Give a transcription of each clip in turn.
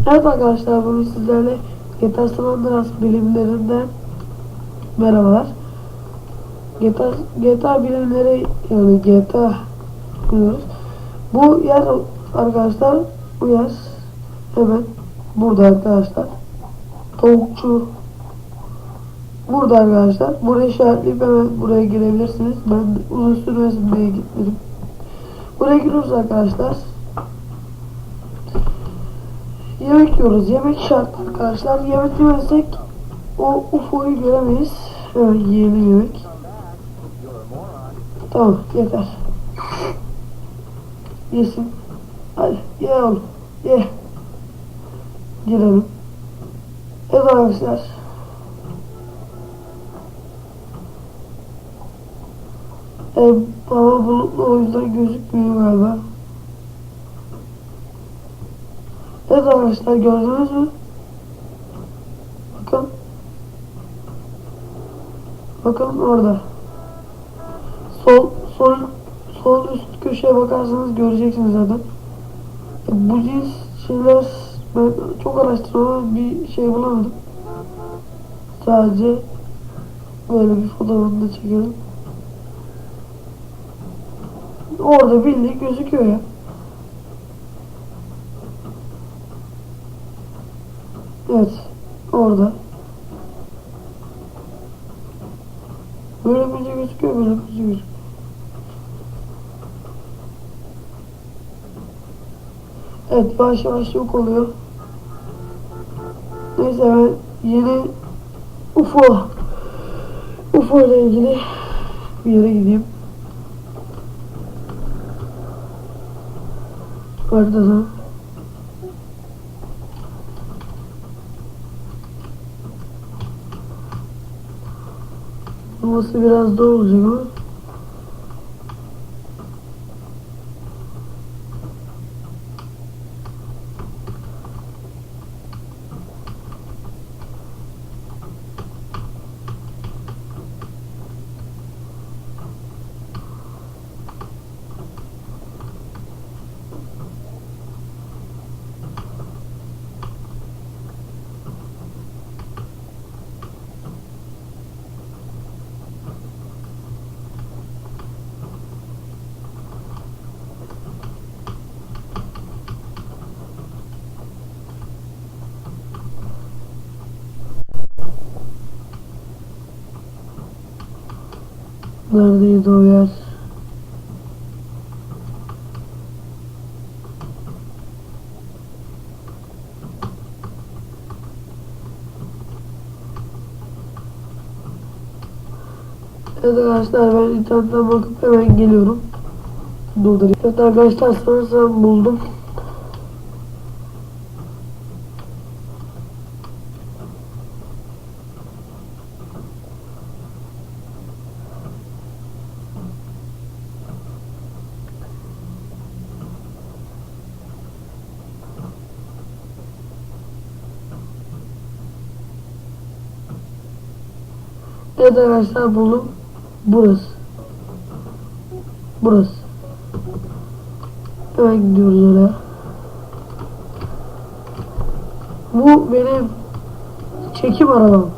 Evet arkadaşlar bugün sizlerle GTA San Andreas bilimlerinden merhabalar. GTA, GTA bilimleri yani GTA diyoruz. Bu yer arkadaşlar bu yer hemen burada arkadaşlar. Tavukçu burada arkadaşlar. Burayı işaretleyip hemen buraya girebilirsiniz. Ben uzun sürmesin diye gitmedim. Buraya giriyoruz arkadaşlar. Yemek yiyoruz. Yemek şart arkadaşlar. Yemek yemezsek o UFO'yu göremeyiz. Hemen yiyelim yemek. Tamam yeter. Yesin. Hadi ye oğlum. Ye. Girelim. Evet arkadaşlar. E, hava bulutlu o yüzden gözükmüyor galiba. Evet arkadaşlar gördünüz mü? Bakın. Bakın orada. Sol sol sol üst köşeye bakarsanız göreceksiniz zaten. E, Bu cins şeyler ben çok araştırdım ama bir şey bulamadım. Sadece böyle bir fotoğrafını da çekelim. Orada bildiğin gözüküyor ya. Evet. Orada. Böyle bence gözüküyor. Böyle bence gözüküyor. Evet yavaş yavaş yok oluyor. Neyse ben yeni UFO UFO ile ilgili bir yere gideyim. Haritada. Você virou as 12 agora? Neredeydi o yer? Evet arkadaşlar ben internetten bakıp hemen geliyorum. Durdurayım. Evet arkadaşlar sanırsam buldum. Evet arkadaşlar buldum. Burası. Burası. Hemen gidiyoruz oraya. Bu benim çekim arabam.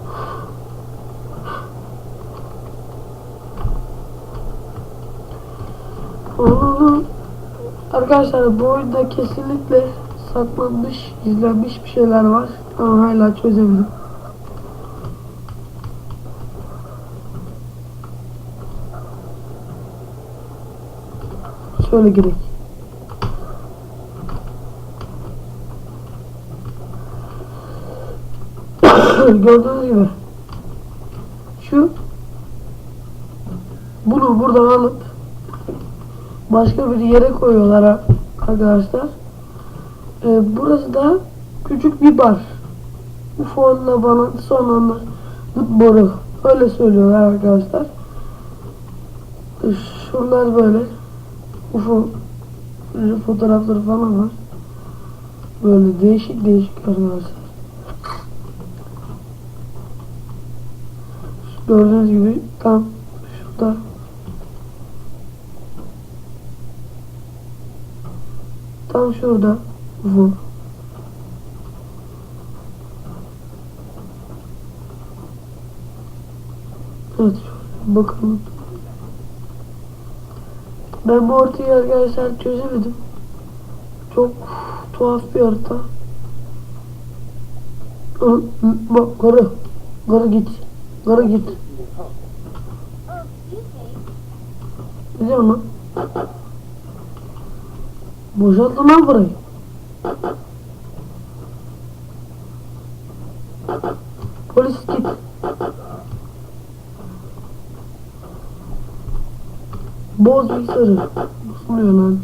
Arkadaşlar bu oyunda kesinlikle saklanmış, izlenmiş bir şeyler var ama hala çözemedim. Şöyle girek. Gördüğünüz gibi şu bunu buradan alıp başka bir yere koyuyorlar arkadaşlar. Ee, burası da küçük bir bar. UFO'nla bağlantısı olanlar boru. Öyle söylüyorlar arkadaşlar. Ee, Şunlar böyle. UFO fotoğrafları falan var. Böyle değişik değişik arkadaşlar. Gördüğünüz gibi tam şurada tam şurada bu. Evet bakalım. Ben bu haritayı arkadaşlar çözemedim. Çok tuhaf bir. Aa, Bak kara. Kara git. Kara git. Ne diyorsun lan? Boşaltın lan burayı. Polis git. Boz bilgisayarı. Nasıl oluyor lan?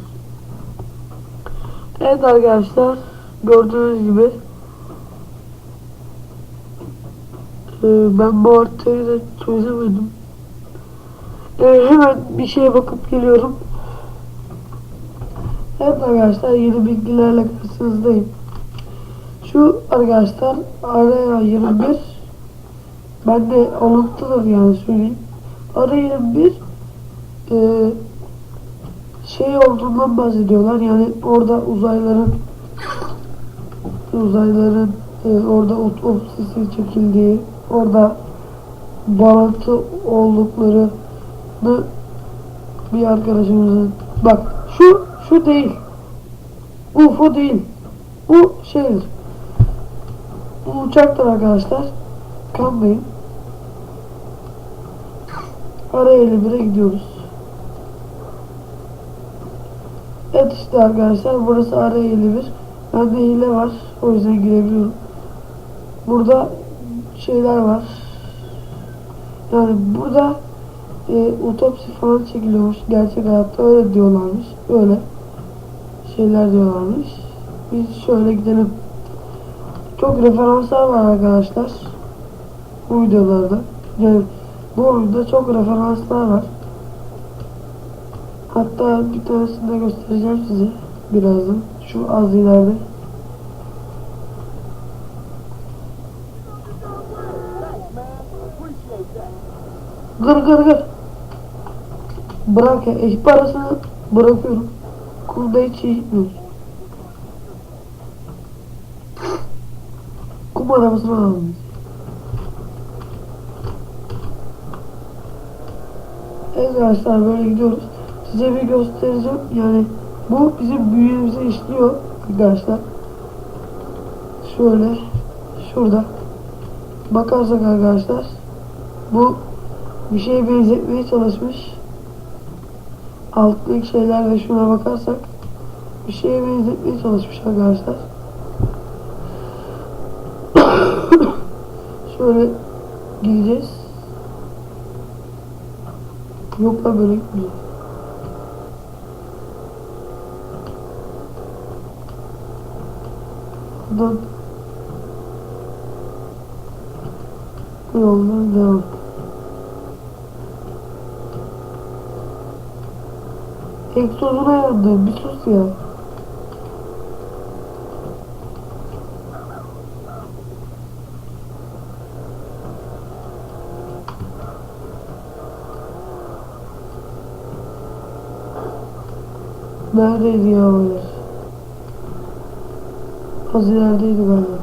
Evet arkadaşlar. Gördüğünüz gibi. Ee, ben bu haritayı da çözemedim. Ee, hemen bir şeye bakıp geliyorum. Evet arkadaşlar yeni bilgilerle karşınızdayım. Şu arkadaşlar araya 21 ben de alıntıdır yani söyleyeyim. Araya 21 e, şey olduğundan bahsediyorlar. Yani orada uzaylıların uzaylıların e, orada otopsisi çekildiği orada bağlantı olduklarını bir arkadaşımızın bak şu şu değil. UFO değil. Bu şeydir. Bu uçaktır arkadaşlar. Kanmayın. Ara 51'e gidiyoruz Evet işte arkadaşlar burası ara 51 bende hile var o yüzden girebiliyorum. Burada şeyler var. Yani burada e, otopsi falan çekiliyormuş. Gerçek hayatta öyle diyorlarmış öyle şeyler diyorlarmış. Biz şöyle gidelim. Çok referanslar var arkadaşlar bu videolarda. Yani bu oyunda çok referanslar var hatta bir tanesini de göstereceğim size birazdan şu az ileride Gır gır gır. Bırak ya. Ekip parasını bırakıyorum. Kurda hiç iyi gitmiyoruz. Kum arabasını alalım. Evet arkadaşlar böyle gidiyoruz. Size bir göstereceğim. Yani bu bizim bünyemize işliyor arkadaşlar. Şöyle şurada bakarsak arkadaşlar bu bir şeye benzetmeye çalışmış. Alttaki şeyler ve şuna bakarsak bir şeye benzetmeye çalışmış arkadaşlar. Şöyle gideceğiz. Yok lan böyle gitmeyeceğiz. Bu yoldan devam. Egzozuna yandı. Bir sus ya. Neredeydi ya? Az ilerideydi galiba.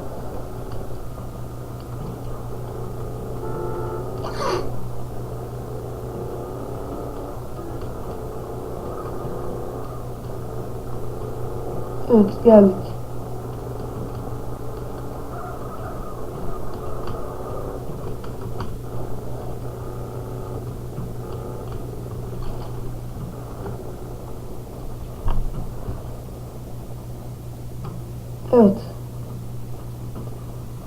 Evet geldik. Evet.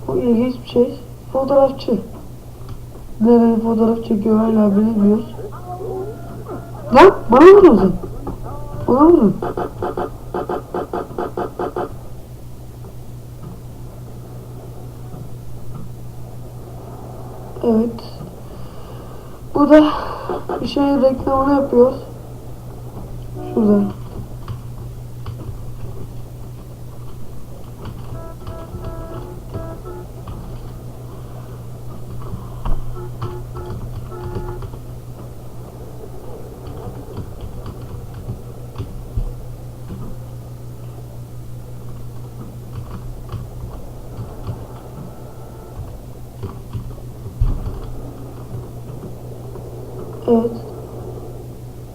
Bu ilginç bir şey. Fotoğrafçı. Nereye fotoğraf çekiyor hala bilmiyoruz. Lan bana vurdun sen. Bana vurdun. Evet. Bu da bir şeyin reklamını yapıyor. Şurada.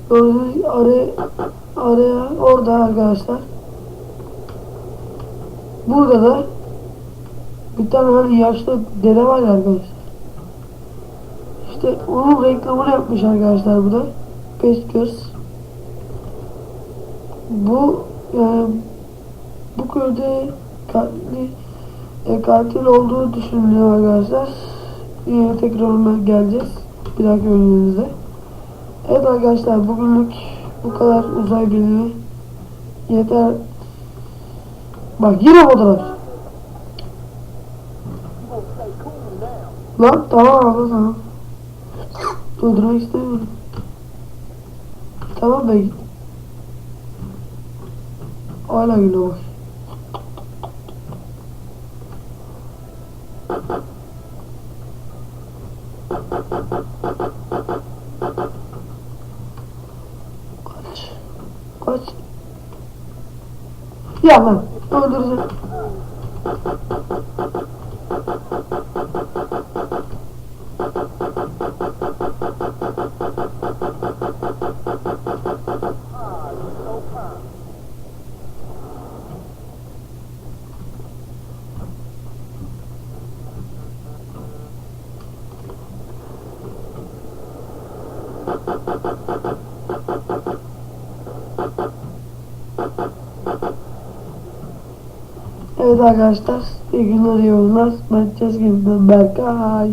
Araya, araya orada arkadaşlar. Burada da bir tane hani yaşlı dede var ya arkadaşlar. İşte onun reklamını yapmış arkadaşlar bu da. Peskers. Bu yani bu köyde katli, e, katil olduğu düşünülüyor arkadaşlar. Yine tekrar ona geleceğiz. Bir dahaki bölümümüzde. Evet arkadaşlar bugünlük bu kadar uzay bilimi yeter. Bak yine fotoğraf. Lan tamam abla tamam. Durdurmak istemiyorum. Tamam be. Hala güne bak. Kaç. Kaç. Ya lan öldüreceğim. Evet arkadaşlar, iyi günler, iyi yollar. Ben Cezgin'den Berkay.